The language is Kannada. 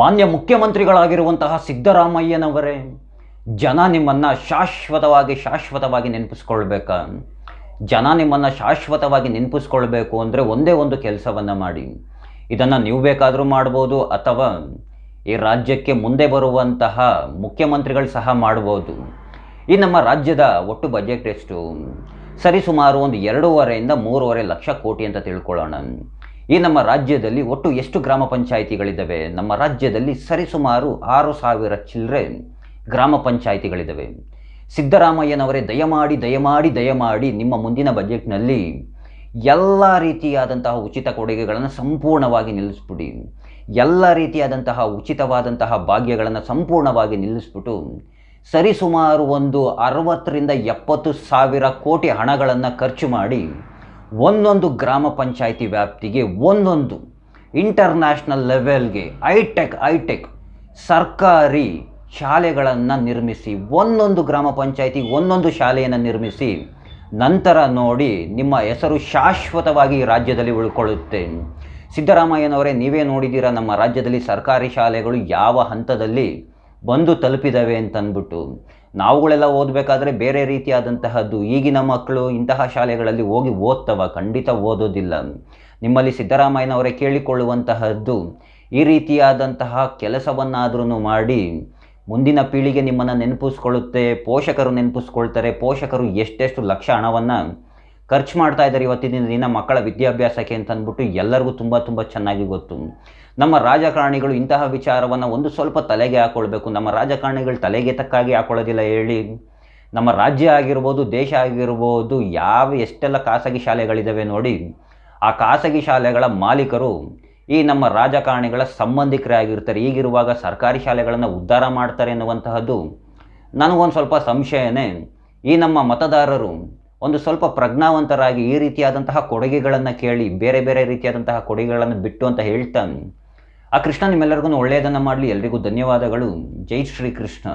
ಮಾನ್ಯ ಮುಖ್ಯಮಂತ್ರಿಗಳಾಗಿರುವಂತಹ ಸಿದ್ದರಾಮಯ್ಯನವರೇ, ಜನ ನಿಮ್ಮನ್ನು ಶಾಶ್ವತವಾಗಿ ಶಾಶ್ವತವಾಗಿ ನೆನಪಿಸ್ಕೊಳ್ಬೇಕಾ. ಜನ ನಿಮ್ಮನ್ನು ಶಾಶ್ವತವಾಗಿ ನೆನಪಿಸ್ಕೊಳ್ಬೇಕು ಅಂದರೆ ಒಂದೇ ಒಂದು ಕೆಲಸವನ್ನು ಮಾಡಿ. ಇದನ್ನು ನೀವು ಬೇಕಾದರೂ ಮಾಡ್ಬೋದು, ಅಥವಾ ಈ ರಾಜ್ಯಕ್ಕೆ ಮುಂದೆ ಬರುವಂತಹ ಮುಖ್ಯಮಂತ್ರಿಗಳು ಸಹ ಮಾಡ್ಬೋದು. ಈ ನಮ್ಮ ರಾಜ್ಯದ ಒಟ್ಟು ಬಜೆಟ್ ಎಷ್ಟು? ಸರಿಸುಮಾರು ಒಂದು ಎರಡೂವರೆಯಿಂದ ಮೂರುವರೆ ಲಕ್ಷ ಕೋಟಿ ಅಂತ ತಿಳ್ಕೊಳ್ಳೋಣ. ಈ ನಮ್ಮ ರಾಜ್ಯದಲ್ಲಿ ಒಟ್ಟು ಎಷ್ಟು ಗ್ರಾಮ ಪಂಚಾಯಿತಿಗಳಿದ್ದಾವೆ? ನಮ್ಮ ರಾಜ್ಯದಲ್ಲಿ ಸರಿಸುಮಾರು ಆರು ಸಾವಿರ ಚಿಲ್ಲರೆ ಗ್ರಾಮ ಪಂಚಾಯಿತಿಗಳಿದ್ದಾವೆ. ಸಿದ್ದರಾಮಯ್ಯನವರೇ, ದಯಮಾಡಿ ದಯಮಾಡಿ ದಯಮಾಡಿ ನಿಮ್ಮ ಮುಂದಿನ ಬಜೆಟ್ನಲ್ಲಿ ಎಲ್ಲ ರೀತಿಯಾದಂತಹ ಉಚಿತ ಕೊಡುಗೆಗಳನ್ನು ಸಂಪೂರ್ಣವಾಗಿ ನಿಲ್ಲಿಸ್ಬಿಡಿ. ಎಲ್ಲ ರೀತಿಯಾದಂತಹ ಉಚಿತವಾದಂತಹ ಭಾಗ್ಯಗಳನ್ನು ಸಂಪೂರ್ಣವಾಗಿ ನಿಲ್ಲಿಸ್ಬಿಟ್ಟು ಸರಿಸುಮಾರು ಒಂದು ಅರವತ್ತರಿಂದ ಎಪ್ಪತ್ತು ಸಾವಿರ ಕೋಟಿ ಹಣಗಳನ್ನು ಖರ್ಚು ಮಾಡಿ ಒಂದೊಂದು ಗ್ರಾಮ ಪಂಚಾಯಿತಿ ವ್ಯಾಪ್ತಿಗೆ ಒಂದೊಂದು ಇಂಟರ್ನ್ಯಾಷನಲ್ ಲೆವೆಲ್ಗೆ ಐಟೆಕ್ ಐಟೆಕ್ ಸರ್ಕಾರಿ ಶಾಲೆಗಳನ್ನು ನಿರ್ಮಿಸಿ, ಒಂದೊಂದು ಗ್ರಾಮ ಪಂಚಾಯಿತಿ ಒಂದೊಂದು ಶಾಲೆಯನ್ನು ನಿರ್ಮಿಸಿ, ನಂತರ ನೋಡಿ ನಿಮ್ಮ ಹೆಸರು ಶಾಶ್ವತವಾಗಿ ರಾಜ್ಯದಲ್ಲಿ ಉಳ್ಕೊಳ್ಳುತ್ತೆ. ಸಿದ್ದರಾಮಯ್ಯನವರೇ, ನೀವೇ ನೋಡಿದ್ದೀರಾ ನಮ್ಮ ರಾಜ್ಯದಲ್ಲಿ ಸರ್ಕಾರಿ ಶಾಲೆಗಳು ಯಾವ ಹಂತದಲ್ಲಿ ಬಂದು ತಲುಪಿದ್ದಾವೆ ಅಂತಂದ್ಬಿಟ್ಟು ನಾವುಗಳೆಲ್ಲ ಓದಬೇಕಾದ್ರೆ ಬೇರೆ ರೀತಿಯಾದಂತಹದ್ದು ಈಗಿನ ಮಕ್ಕಳು ಇಂತಹ ಶಾಲೆಗಳಲ್ಲಿ ಹೋಗಿ ಓದ್ತವ, ಖಂಡಿತ ಓದೋದಿಲ್ಲ. ನಿಮ್ಮಲ್ಲಿ ಸಿದ್ದರಾಮಯ್ಯನವರೇ ಕೇಳಿಕೊಳ್ಳುವಂತಹದ್ದು ಈ ರೀತಿಯಾದಂತಹ ಕೆಲಸವನ್ನಾದ್ರೂ ಮಾಡಿ ಮುಂದಿನ ಪೀಳಿಗೆ ನಿಮ್ಮನ್ನು ನೆನಪಿಸ್ಕೊಳ್ಳುತ್ತೆ, ಪೋಷಕರು ನೆನಪಿಸ್ಕೊಳ್ತಾರೆ, ಪೋಷಕರು ಎಷ್ಟೆಷ್ಟು ಲಕ್ಷ ಹಣವನ್ನು ಖರ್ಚು ಮಾಡ್ತಾ ಇದ್ದಾರೆ ಇವತ್ತಿನ ದಿನ ಮಕ್ಕಳ ವಿದ್ಯಾಭ್ಯಾಸಕ್ಕೆ ಅಂತ ಅಂದ್ಬಿಟ್ಟು ಎಲ್ಲರಿಗೂ ತುಂಬ ತುಂಬ ಚೆನ್ನಾಗಿ ಗೊತ್ತು. ನಮ್ಮ ರಾಜಕಾರಣಿಗಳು ಇಂತಹ ವಿಚಾರವನ್ನು ಒಂದು ಸ್ವಲ್ಪ ತಲೆಗೆ ಹಾಕೊಳ್ಬೇಕು. ನಮ್ಮ ರಾಜಕಾರಣಿಗಳು ತಲೆಗೆ ತಕ್ಕಾಗಿ ಹಾಕೊಳ್ಳೋದಿಲ್ಲ ಹೇಳಿ. ನಮ್ಮ ರಾಜ್ಯ ಆಗಿರ್ಬೋದು, ದೇಶ ಆಗಿರ್ಬೋದು, ಯಾವ ಎಷ್ಟೆಲ್ಲ ಖಾಸಗಿ ಶಾಲೆಗಳಿದ್ದಾವೆ ನೋಡಿ, ಆ ಖಾಸಗಿ ಶಾಲೆಗಳ ಮಾಲೀಕರು ಈ ನಮ್ಮ ರಾಜಕಾರಣಿಗಳ ಸಂಬಂಧಿಕರೇ ಆಗಿರ್ತಾರೆ. ಈಗಿರುವಾಗ ಸರ್ಕಾರಿ ಶಾಲೆಗಳನ್ನು ಉದ್ಧಾರ ಮಾಡ್ತಾರೆ ಎನ್ನುವಂತಹದ್ದು ನನಗೊಂದು ಸ್ವಲ್ಪ ಸಂಶಯನೇ. ಈ ನಮ್ಮ ಮತದಾರರು ಒಂದು ಸ್ವಲ್ಪ ಪ್ರಜ್ಞಾವಂತರಾಗಿ ಈ ರೀತಿಯಾದಂತಹ ಕೊಡುಗೆಗಳನ್ನು ಕೇಳಿ, ಬೇರೆ ಬೇರೆ ರೀತಿಯಾದಂತಹ ಕೊಡುಗೆಗಳನ್ನು ಬಿಟ್ಟು ಅಂತ ಹೇಳ್ತಾ ಆ ಕೃಷ್ಣ ನಿಮ್ಮೆಲ್ಲರಿಗೂ ಒಳ್ಳೆಯದನ್ನು ಮಾಡಲಿ. ಎಲ್ರಿಗೂ ಧನ್ಯವಾದಗಳು. ಜೈ ಶ್ರೀ ಕೃಷ್ಣ